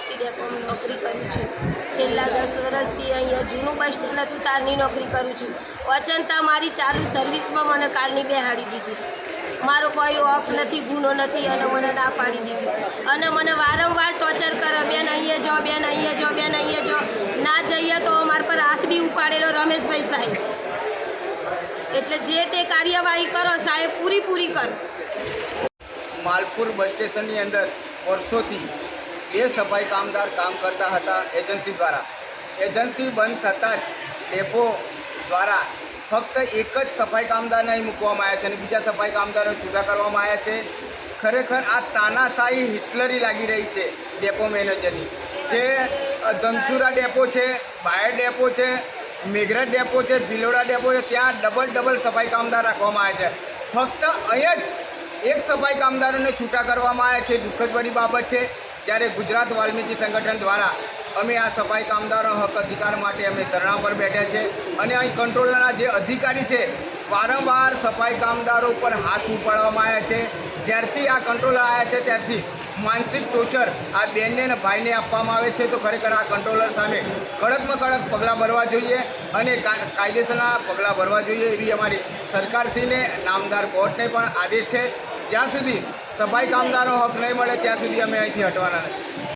Steel એકમમાં નોકરી કરું છું. છેલ્લા દસ વર્ષથી અહીંયા જૂનું બસ સ્ટેન્ડ હતું તારની નોકરી કરું છું. અચંતા મારી ચાલુ સર્વિસમાં મને કાલની બેહાડી દીધી છે. મારો કોઈ ઓફ નથી, ગુનો નથી અને મને ના પાડી દીધું. અને મને વારંવાર ટોર્ચર કરે, બેન, અહીંયા જો બેન, અહીંયા જો બેન, અહીંયા જો ના જઈએ તો અમારા પર હાથ બી ઉપાડેલો રમેશભાઈ સાહેબ. એટલે જે તે કાર્યવાહી કરો, સાહેબ પૂરી પૂરી કરો. માલપુર બસ સ્ટેશનની અંદર વર્ષોથી બે સફાઈ કામદાર કામ કરતા હતા એજન્સી દ્વારા. એજન્સી બંધ થતાં જ ડેપો દ્વારા ફક્ત એક જ સફાઈ કામદારને અહીં મૂકવામાં આવ્યા છે અને બીજા સફાઈ કામદારો છૂટા કરવામાં આવ્યા છે. ખરેખર આ તાનાશાહી હિટલરી લાગી રહી છે ડેપો મેનેજરની. જે ધનસુરા ડેપો છે બાયર ડેપો છે મેઘરા ડેપો છે, ભિલોડા ડેપો છે, ત્યાં ડબલ ડબલ સફાઈ કામદાર રાખવામાં આવ્યા છે. ફક્ત અહીંયા જ એક સફાઈ કામદારોને છૂટા કરવામાં આવ્યા છે. દુઃખદ બની બાબત છે જ્યારે ગુજરાત વાલ્મીકી સંગઠન દ્વારા અમે આ સફાઈ કામદારો હક અધિકાર માટે અમે ધરણા પર બેઠા છે અને અહીં કંટ્રોલરના જે અધિકારી છે વારંવાર સફાઈ કામદારો ઉપર હાથ ઉપાડવામાં આવ્યા છે. જ્યારથી આ કંટ્રોલર આવ્યા છે, ત્યારથી માનસિક ટોર્ચર આ બેનને અને ભાઈને આપવામાં આવે છે. તો ખરેખર આ કંટ્રોલર સામે કડકમાં કડક પગલાં ભરવા જોઈએ અને કાયદેસરના પગલાં ભરવા જોઈએ એવી અમારી સરકારશ્રીને, નામદાર કોર્ટને પણ આદેશ છે. જ્યાં સુધી સફાઈ કામદારો હક નહીં મળે ત્યાં સુધી અમે અહીંથી હટવાના નથી.